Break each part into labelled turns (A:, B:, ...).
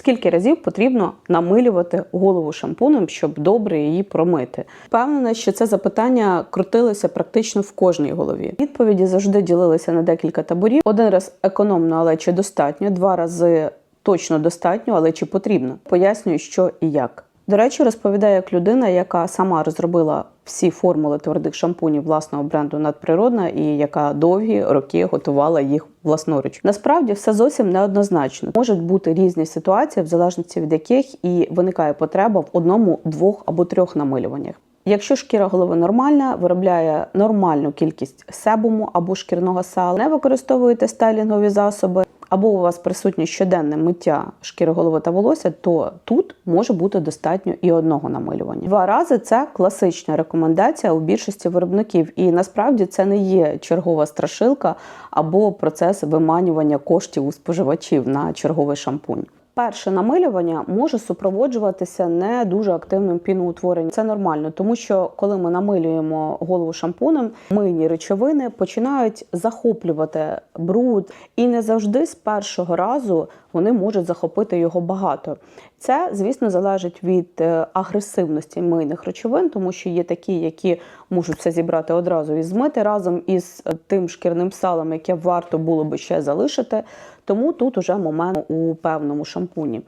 A: Скільки разів потрібно намилювати голову шампунем, щоб добре її промити? Впевнена, що це запитання крутилося практично в кожній голові. Відповіді завжди ділилися на декілька таборів. Один раз економно, але чи достатньо, два рази точно достатньо, але чи потрібно. Пояснюю, що і як. До речі, розповідаю як людина, яка сама розробила всі формули твердих шампунів власного бренду надприродна і яка довгі роки готувала їх власноруч. Насправді все зовсім неоднозначно. Можуть бути різні ситуації, в залежності від яких і виникає потреба в одному, двох або трьох намилюваннях. Якщо шкіра голови нормальна, виробляє нормальну кількість себуму або шкірного сала, не використовуєте стайлінгові засоби, або у вас присутнє щоденне миття шкіри голови та волосся, то тут може бути достатньо і одного намилювання. Два рази це класична рекомендація у більшості виробників, і насправді це не є чергова страшилка або процес виманювання коштів у споживачів на черговий шампунь. Перше намилювання може супроводжуватися не дуже активним піноутворенням. Це нормально, тому що коли ми намилюємо голову шампунем, мийні речовини починають захоплювати бруд, і не завжди з першого разу вони можуть захопити його багато. Це, звісно, залежить від е, агресивності мийних речовин, тому що є такі, які можуть все зібрати одразу і змити разом із е, тим шкірним салом, яке варто було би ще залишити. Тому тут уже момент у певному шампуні.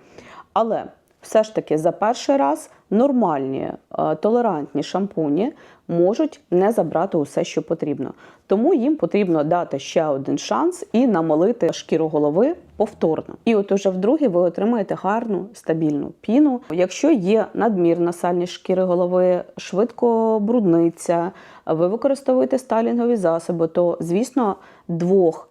A: Але все ж таки за перший раз нормальні е, толерантні шампуні можуть не забрати усе, що потрібно. Тому їм потрібно дати ще один шанс і намолити шкіру голови повторно. І от уже вдруге ви отримаєте гарну стабільну піну. Якщо є надмірна сальність шкіри голови, швидко брудниця, ви використовуєте стайлінгові засоби, то звісно двох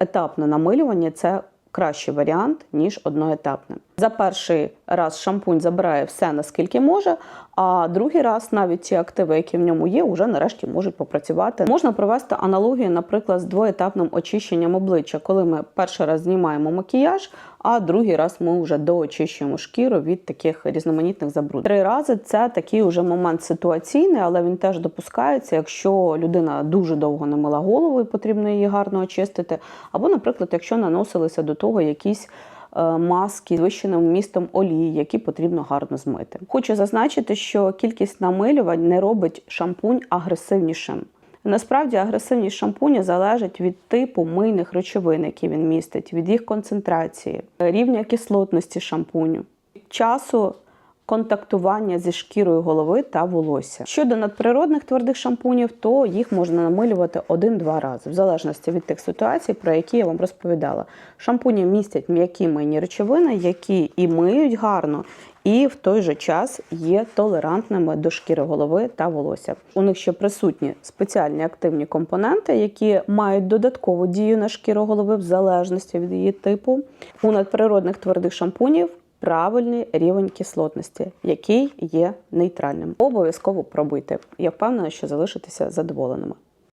A: етапне намилювання це кращий варіант, ніж одноетапне. За перший раз шампунь забирає все наскільки може, а другий раз навіть ті активи, які в ньому є, вже нарешті можуть попрацювати. Можна провести аналогію, наприклад, з двоетапним очищенням обличчя, коли ми перший раз знімаємо макіяж, а другий раз ми вже доочищуємо шкіру від таких різноманітних забруднень. Три рази це такий уже момент ситуаційний, але він теж допускається, якщо людина дуже довго не мила голову і потрібно її гарно очистити, або, наприклад, якщо наносилися до того якісь маски з вищеним вмістом олії, які потрібно гарно змити. Хочу зазначити, що кількість намилювань не робить шампунь агресивнішим. Насправді агресивність шампуня залежить від типу мийних речовин, які він містить, від їх концентрації, рівня кислотності шампуню, часу контактування зі шкірою голови та волосся. Щодо надприродних твердих шампунів, то їх можна намилювати один-два рази, в залежності від тих ситуацій, про які я вам розповідала. Шампуні містять м'які мийні речовини, які і миють гарно, і в той же час є толерантними до шкіри голови та волосся. У них ще присутні спеціальні активні компоненти, які мають додаткову дію на шкіру голови в залежності від її типу. У надприродних твердих шампунів правильний рівень кислотності, який є нейтральним. Обов'язково пробуйте. Я впевнена, що залишитеся задоволеними.